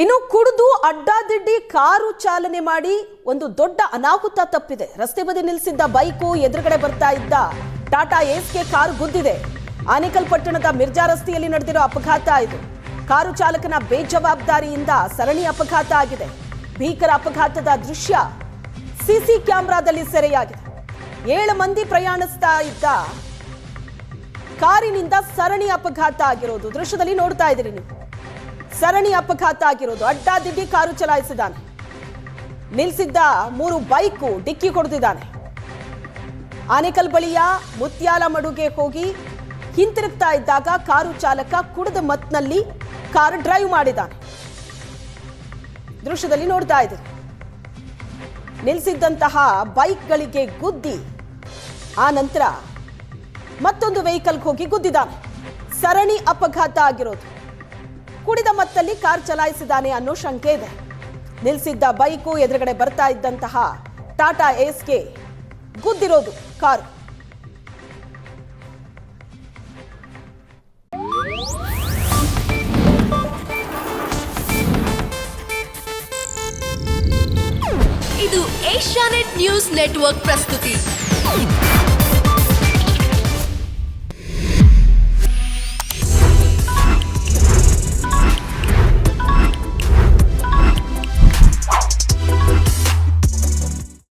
ಇನ್ನು ಕುಡಿದು ಅಡ್ಡಾದಿಡ್ಡಿ ಕಾರು ಚಾಲನೆ ಮಾಡಿ ಒಂದು ದೊಡ್ಡ ಅನಾಹುತ ತಪ್ಪಿದೆ. ರಸ್ತೆ ಬದಿ ನಿಲ್ಲಿಸಿದ್ದ ಬೈಕು ಎದುರುಗಡೆ ಬರ್ತಾ ಇದ್ದ. ಟಾಟಾ ಏಸ್ಗೆ ಕಾರು ಗುದ್ದಿದೆ. ಆನೇಕಲ್ ಪಟ್ಟಣದ ಮಿರ್ಜಾ ರಸ್ತೆಯಲ್ಲಿ ನಡೆದಿರೋ ಅಪಘಾತ ಇದು. ಕಾರು ಚಾಲಕನ ಬೇಜವಾಬ್ದಾರಿಯಿಂದ ಸರಣಿ ಅಪಘಾತ ಆಗಿದೆ. ಭೀಕರ ಅಪಘಾತದ ದೃಶ್ಯ ಸಿಸಿ ಕ್ಯಾಮೆರಾದಲ್ಲಿ ಸೆರೆಯಾಗಿದೆ. ಏಳು ಮಂದಿ ಪ್ರಯಾಣಿಸ್ತಾ ಇದ್ದ ಕಾರಿನಿಂದ ಸರಣಿ ಅಪಘಾತ ಆಗಿರೋದು ದೃಶ್ಯದಲ್ಲಿ ನೋಡ್ತಾ ಇದ್ದೀರಿ ನೀವು. ಸರಣಿ ಅಪಘಾತ ಆಗಿರೋದು. ಅಡ್ಡಾದಿಡ್ಡಿ ಕಾರು ಚಲಾಯಿಸಿದ್ದಾನೆ. ನಿಲ್ಸಿದ್ದ ಮೂರು ಬೈಕು ಡಿಕ್ಕಿ ಹೊಡೆದಿದ್ದಾನೆ. ಆನೇಕಲ್ ಬಳಿಯ ಮುತ್ಯಾಲ ಮಡುಗೆ ಹೋಗಿ ಹಿಂತಿರುಗ್ತಾ ಇದ್ದಾಗ ಕಾರು ಚಾಲಕ ಕುಡಿದ ಮತ್ನಲ್ಲಿ ಕಾರು ಡ್ರೈವ್ ಮಾಡಿದ್ದಾನೆ. ದೃಶ್ಯದಲ್ಲಿ ನೋಡ್ತಾ ಇದ್ದೀರಿ ನಿಲ್ಸಿದ್ದಂತಹ ಬೈಕ್ಗಳಿಗೆ ಗುದ್ದಿ ಆ ನಂತರ ಮತ್ತೊಂದು ವೆಹಿಕಲ್ಗೆ ಹೋಗಿ ಗುದ್ದಿದ್ದಾನೆ. ಸರಣಿ ಅಪಘಾತ ಆಗಿರೋದು. ಕುಡಿದ ಮತ್ತಲ್ಲಿ ಕಾರ್ ಚಲಾಯಿಸಿದ್ದಾನೆ ಅನ್ನೋ ಶಂಕೆ ಇದೆ. ನಿಲ್ಸಿದ್ದ ಬೈಕು ಎದುರುಗಡೆ ಬರ್ತಾ ಇದ್ದಂತಹ ಟಾಟಾ ಏಸ್ಗೆ ಗುದ್ದಿರೋದು ಕಾರು. ಇದು ಏಷ್ಯಾನೆಟ್ ನ್ಯೂಸ್ ನೆಟ್ವರ್ಕ್ ಪ್ರಸ್ತುತಿ.